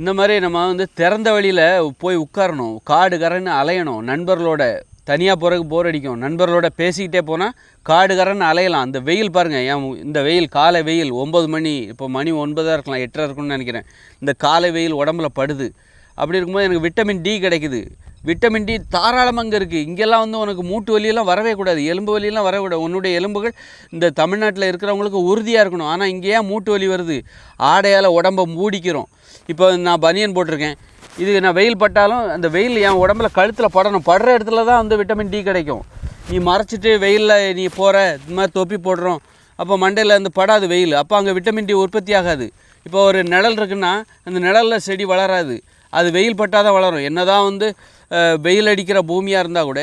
இந்த மாதிரி நம்ம வந்து திறந்த வழியில் போய் உட்காரணும். காடு கரன்னு அலையணும். நண்பர்களோட தனியாக போகிறதுக்கு போர் அடிக்கும். நண்பர்களோட பேசிக்கிட்டே போனால் காடு கரன்னு அலையலாம். அந்த வெயில் பாருங்கள் ஏன் இந்த வெயில் காலை வெயில் ஒம்பது மணி இப்போ மணி ஒன்பதாக இருக்கலாம் எட்டரை இருக்கும்னு நினைக்கிறேன். இந்த காலை வெயில் உடம்புல படுது. அப்படி இருக்கும்போது எனக்கு விட்டமின் டி கிடைக்குது. விட்டமின் டி தாராளமாக அங்கே இருக்குது இங்கெல்லாம் வந்து உனக்கு மூட்டு வலியெல்லாம் வரவே கூடாது. எலும்பு வலியெல்லாம் வரவே கூடாது. உன்னுடைய எலும்புகள் இந்த தமிழ்நாட்டில் இருக்கிறவங்களுக்கு உறுதியாக இருக்கணும். ஆனால் இங்கே ஏன் மூட்டு வலி வருது? ஆடையால் உடம்பை மூடிக்கிறோம். இப்போ நான் பனியன் போட்டிருக்கேன். இது நான் வெயில் பட்டாலும் அந்த வெயில் என் உடம்புல கழுத்தில் படணும். படுற இடத்துல தான் வந்து விட்டமின் டி கிடைக்கும். நீ மறைச்சிட்டு வெயிலில் நீ போகிற இந்த மாதிரி தொப்பி போடுறோம். அப்போ மண்டையில் அந்த படாது வெயில். அப்போ அங்கே விட்டமின் டி உற்பத்தி ஆகாது. இப்போ ஒரு நிழல் இருக்குன்னா அந்த நிழலில் செடி வளராது. அது வெயில் பட்டால் தான் வளரும். என்ன தான் வந்து வெயில் அடிக்கிற பூமியாக இருந்தால் கூட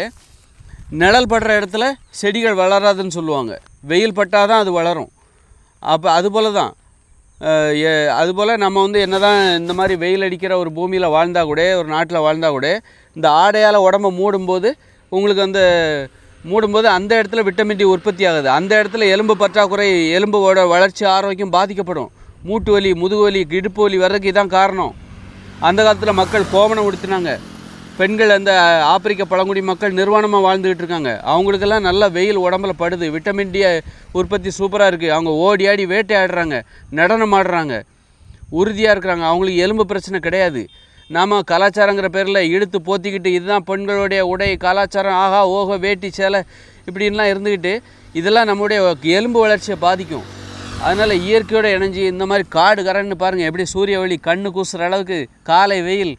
நிழல் படுற இடத்துல செடிகள் வளராதுன்னு சொல்லுவாங்க. வெயில் பட்டால் தான் அது வளரும். அப்போ அதுபோல தான் அதுபோல் நம்ம வந்து என்ன தான் இந்த மாதிரி வெயில் அடிக்கிற ஒரு பூமியில் வாழ்ந்தால் கூட ஒரு நாட்டில் வாழ்ந்தால் கூட இந்த ஆடையால் உடம்ப மூடும்போது உங்களுக்கு அந்த மூடும்போது அந்த இடத்துல விட்டமின் டி உற்பத்தி ஆகுது. அந்த இடத்துல எலும்பு பற்றாக்குறை எலும்போட வளர்ச்சி ஆரோக்கியம் பாதிக்கப்படும். மூட்டு வலி முதுகு வலி இடுப்பு வலி வர்றதுக்கு இதான் காரணம். அந்த காலத்தில் மக்கள் கோவணம் உடுத்தினாங்க. பெண்கள் அந்த ஆப்பிரிக்க பழங்குடி மக்கள் நிர்வாணமாக வாழ்ந்துக்கிட்டு இருக்காங்க. அவங்களுக்கெல்லாம் நல்ல வெயில் உடம்புல படுது. விட்டமின் டி உற்பத்தி சூப்பராக இருக்குது அவங்க ஓடி ஆடி வேட்டையாடுறாங்க. நடனம் ஆடுறாங்க. உறுதியாக இருக்கிறாங்க. அவங்களுக்கு எலும்பு பிரச்சனை கிடையாது. நாம் கலாச்சாரங்கிற பேரில் இழுத்து போத்திக்கிட்டு இதுதான் பெண்களுடைய உடை. கலாச்சாரம் ஆஹா ஓஹோ வேட்டி சேலை இப்படின்லாம் இருந்துக்கிட்டு இதெல்லாம் நம்முடைய எலும்பு வளர்ச்சியை பாதிக்கும். அதனால் இயற்கையோட இணைஞ்சு இந்த மாதிரி காடு கரன்னு பாருங்கள் எப்படி சூரிய ஒளி கண்ணு கூசுகிற அளவுக்கு காலை வெயில்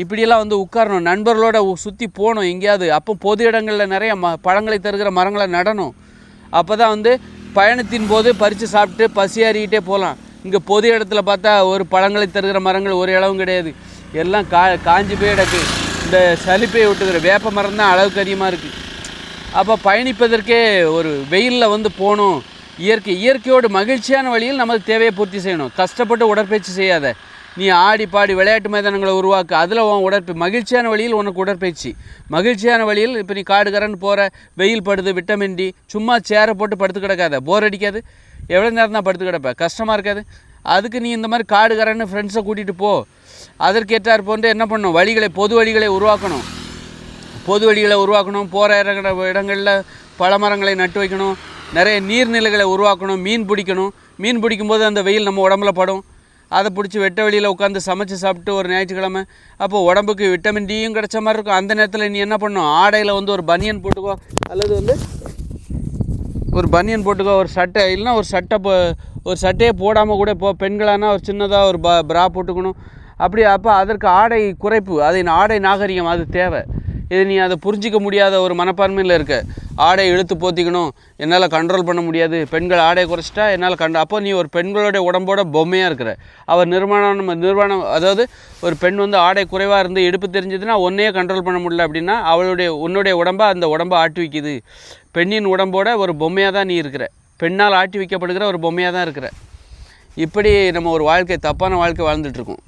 இப்படியெல்லாம் வந்து உட்காரணும். நண்பர்களோட சுற்றி போகணும் எங்கேயாவது. அப்போ பொது இடங்களில் நிறைய ம பழங்களை தருகிற மரங்களை நடணும். அப்போ தான் வந்து பயணத்தின் போது பறித்து சாப்பிட்டு பசியாறிக்கிட்டே போகலாம். இங்கே பொது இடத்துல பார்த்தா ஒரு பழங்களை தருகிற மரங்கள் ஒரு இளவும் கிடையாது. எல்லாம் கா காஞ்சி போய் கிடக்கு. இந்த சளிப்பை விட்டுக்கிற வேப்ப மரம் தான் அளவுக்கு அதிகமாக இருக்குது அப்போ பயணிப்பதற்கே ஒரு வெயிலில் வந்து போகணும். இயற்கை இயற்கையோடு மகிழ்ச்சியான வழியில் நமது தேவையை பூர்த்தி செய்யணும். கஷ்டப்பட்டு உடற்பயிற்சி செய்யாத. நீ ஆடி பாடி விளையாட்டு மைதானங்களை உருவாக்கு. அதில் உன் உடற்ப மகிழ்ச்சியான வழியில் உனக்கு உடற்பயிற்சி. மகிழ்ச்சியான வழியில் இப்போ நீ காடுகரன்னு போகிற வெயில் படுது விட்டமின் டி சும்மா சேரை போட்டு படுத்து கிடக்காத. போர் அடிக்காது. எவ்வளோ நேரம் தான் படுத்து கிடப்ப? கஷ்டமாக இருக்காது. அதுக்கு நீ இந்த மாதிரி காடுகரன்னு ஃப்ரெண்ட்ஸை கூட்டிகிட்டு போ. அதற்கேற்றார் போன்று என்ன பண்ணணும் வழிகளை பொது வழிகளை உருவாக்கணும். பொது வழிகளை உருவாக்கணும். போகிற இறங்குற இடங்களில் பல மரங்களை நட்டு வைக்கணும். நிறைய நீர்நிலைகளை உருவாக்கணும். மீன் பிடிக்கணும். மீன் பிடிக்கும்போது அந்த வெயில் நம்ம உடம்புல படும். அதை பிடிச்சி வெட்ட வெளியில் உட்காந்து சமைச்சு சாப்பிட்டு ஒரு ஞாயிற்றுக்கிழமை அப்போ உடம்புக்கு விட்டமின் டியும் கிடைச்ச மாதிரி இருக்கும். அந்த நேரத்தில் நீ என்ன பண்ணும் ஆடையில் வந்து ஒரு பனியன் போட்டுக்கோ. அல்லது வந்து ஒரு பனியன் போட்டுக்கோ. ஒரு சட்டை இல்லைன்னா ஒரு சட்டை போ ஒரு சட்டையே போடாமல் கூட இப்போ பெண்களானா ஒரு சின்னதாக ஒரு ப ப்ரா போட்டுக்கணும். அப்படி அப்போ அதற்கு ஆடை குறைப்பு. அது ஆடை நாகரிகம் அது தேவை. இது நீ அதை புரிஞ்சிக்க முடியாத ஒரு மனப்பான்மையில் இருக்க. ஆடை இழுத்து போத்திக்கணும். என்னால் கண்ட்ரோல் பண்ண முடியாது. பெண்கள் ஆடை குறைச்சிட்டா என்னால் கண்ட அப்போ நீ ஒரு பெண்களுடைய உடம்போட பொம்மையாக இருக்கிற. அவர் நிர்மாணம் நிர்வாணம் அதாவது ஒரு பெண் வந்து ஆடை குறைவாக இருந்து இடுப்பு தெரிஞ்சதுன்னா ஒன்றையே கண்ட்ரோல் பண்ண முடியல அப்படின்னா அவளுடைய உன்னுடைய உடம்பை அந்த உடம்பை ஆட்டி வைக்குது. பெண்ணின் உடம்போட ஒரு பொம்மையாக தான் நீ இருக்கிற. பெண்ணால் ஆட்டி வைக்கப்படுகிற ஒரு பொம்மையாக தான் இருக்கிற. இப்படி நம்ம ஒரு வாழ்க்கை தப்பான வாழ்க்கை வாழ்ந்துட்டுருக்கோம்